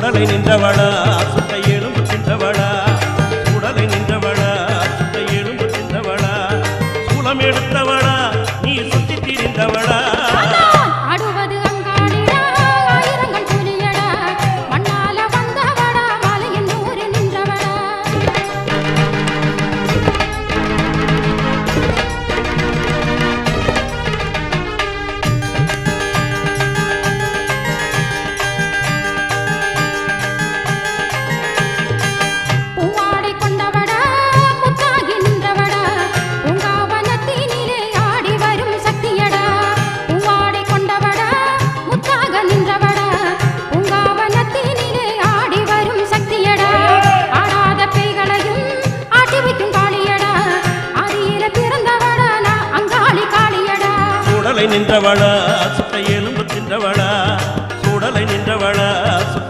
உடலை நின்றவளா சுட்ட எலும்பு தின்றவளா உடலை நின்றவளா சுட்ட எலும்பு தின்றவளா சூலம் எடுத்தவளா நின்றவளா சுற்றையே